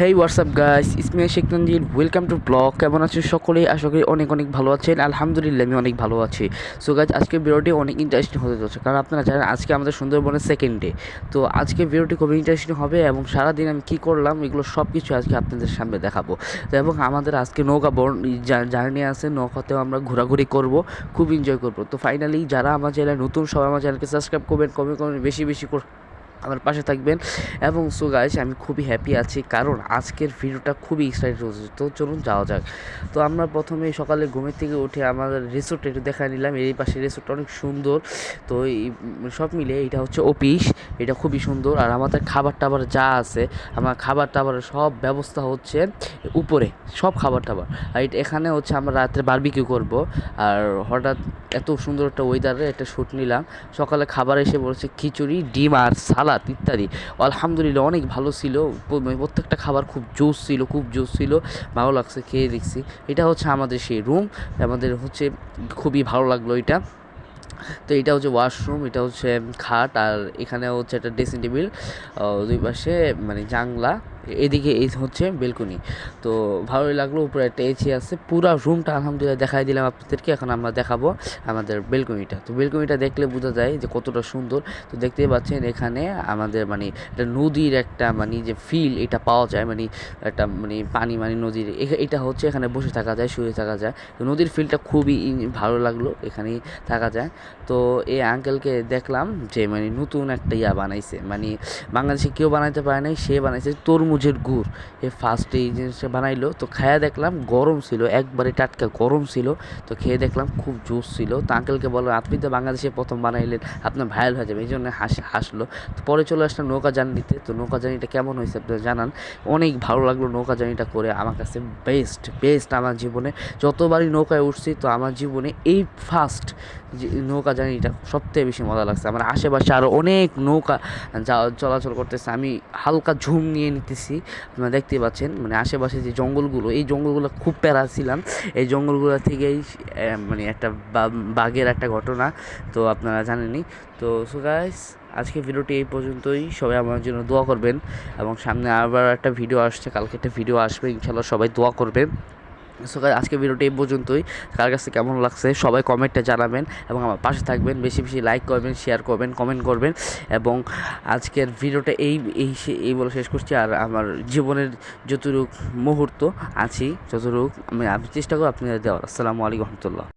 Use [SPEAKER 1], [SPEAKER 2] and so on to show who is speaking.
[SPEAKER 1] Hey WhatsApp guys Ismiya Sheikh Tanzil welcome to blog কেমন আছেন সকলেই? আশা করি অনেক অনেক ভালো আছেন। আলহামদুলিল্লাহ, আমি অনেক ভালো আছি। সো গাইজ আজকে ভিডিওটি অনেক ইন্টারেস্টিং হতে যাচ্ছে কারণ আপনারা জানেন, আজকে আমাদের সুন্দরবনের সেকেন্ড ডে তো, আজকে ভিডিওটি খুবই ইন্টারেস্টিং হবে এবং সারাদিন আমি কী করলাম, এগুলো সব কিছু আজকে আপনাদের সামনে দেখাবো। তো, এবং আমাদের আজকে নৌকা বর্ণ জার্নি আছে। নৌকাতেও আমরা ঘোরাঘুরি করব, খুব এনজয় করব। তো ফাইনালি যারা আমার চ্যানেল নতুন, সবাই আমার চ্যানেলকে সাবস্ক্রাইব করবেন কমে কমে বেশি বেশি আমার পাশে থাকবেন। এবং সো গাইস আমি খুবই হ্যাপি আছি, কারণ আজকের ভিডিওটা খুবই এক্সাইটেড হচ্ছে তো চলুন যাওয়া যাক। তো আমরা প্রথমে সকালে ঘুমের থেকে উঠে আমাদের রিসোর্ট একটু দেখা নিলাম। এই পাশে রিসোর্টটা অনেক সুন্দর। তো এই সব মিলে এটা হচ্ছে অফিস এটা খুবই সুন্দর। আর আমাদের খাবার টাবার যা আছে, আমার খাবার টাবারের সব ব্যবস্থা হচ্ছে উপরে। সব খাবার টাবার। আর এখানে হচ্ছে আমরা রাত্রে বারবিকিউ করব। আর হঠাৎ এত সুন্দর একটা ওয়েদারে একটা শ্যুট নিলাম। সকালে খাবার এসে বলছে খিচুড়ি, ডিম আর সালাদ। ইত্যাদি। আলহামদুলিল্লাহ অনেক ভালো ছিল। মানে প্রত্যেকটা খাবার খুব জোস ছিল, খুব জোস ছিল। ভালো লাগছে খেয়ে দেখছি। এটা হচ্ছে আমাদের সেই রুম আমাদের হচ্ছে খুবই ভালো লাগল এটা। তো এটা হচ্ছে ওয়াশরুম এটা হচ্ছে খাট, আর এখানে হচ্ছে একটা ড্রেসিং টেবিল দুই পাশে মানে জাংলা এদিকে এই হচ্ছে বেলকনি। তো ভালোই লাগল, উপরে একটা এসি আছে। পুরো রুমটা আলহামদুলিল্লাহ দেখাই দিলাম আপনাদেরকে, এখন আমরা দেখাবো আমাদের বেলকনিটা। তো বেলকনিটা দেখলে বোঝা যায় যে কতটা সুন্দর। তো দেখতেই পাচ্ছেন এখানে আমাদের মানে একটা নদীর একটা মানে যে ফিল এটা পাওয়া যায় মানে একটা মানে পানি মানে নদীর। এটা হচ্ছে এখানে বসে থাকা যায়, শুয়ে থাকা যায়। তো নদীর ফিলটা খুবই ভালো লাগল এখানেই থাকা যায়। তো এই আঙ্কেলকে দেখলাম যে মানে নতুন একটা ইয়া বানাইছে। মানে বাংলাদেশে কেউ বানাইতে পারে নাই, সে বানাইছে তরমুজের গুড়। এ ফার্স্টে এই জিনিসটা বানাইলো, তো খায়া দেখলাম গরম ছিল, একবারে টাটকা গরম ছিল, তো খেয়ে দেখলাম খুব জোস ছিল। তো আঙ্কেলকে বললাম, আপনি তো বাংলাদেশে প্রথম বানাইলেন, আপনার ভাইরাল হয়ে যাবে। এই জন্য হাস, হাসলো। তো পরে চলে আসলাম নৌকা জার্নিতে তো নৌকা জার্নিটা কেমন হয়েছে আপনারা জানান? অনেক ভালো লাগল নৌকা জার্নিটা করে। আমার কাছে বেস্ট বেস্ট আমার জীবনে। যতবারই নৌকায় উঠছি, তো আমার জীবনে এই ফার্স্ট যে নৌকা জার্নিটা সবথেকে বেশি মজা লাগছে। আমার আশেপাশে আরও অনেক নৌকা যা চলাচল করতেছে। আমি হালকা ঝুম নিয়ে নিতেছি। আপনারা দেখতে পাচ্ছেন মানে আশেপাশে যে জঙ্গলগুলো, এই জঙ্গলগুলো খুব প্যারা ছিলাম। এই জঙ্গলগুলো থেকেই মানে একটা বাঘের একটা ঘটনা, তো আপনারা জানেনি তো সো গাইস আজকে ভিডিওটি এই পর্যন্তই। সবাই আমার জন্য দোয়া করবেন, এবং সামনে আবার একটা ভিডিও আসছে, কালকে একটা ভিডিও আসবে ইনশাল্লাহ সবাই দোয়া করবেন। সো আজকে ভিডিওটি এই পর্যন্তই। কার কাছে কেমন লাগছে সবাই কমেন্টটা জানাবেন এবং আমার পাশে থাকবেন, বেশি বেশি লাইক করবেন শেয়ার করবেন কমেন্ট করবেন এবং আজকের ভিডিওটা এই এই এই বলে শেষ করছি। আর আমার জীবনের যতটুক মুহূর্ত আছি, যতটুক আমি আমি চেষ্টা করব আপনাদের দেওয়ার। আসসালামু আলাইকুম রহমতুল্লাহ।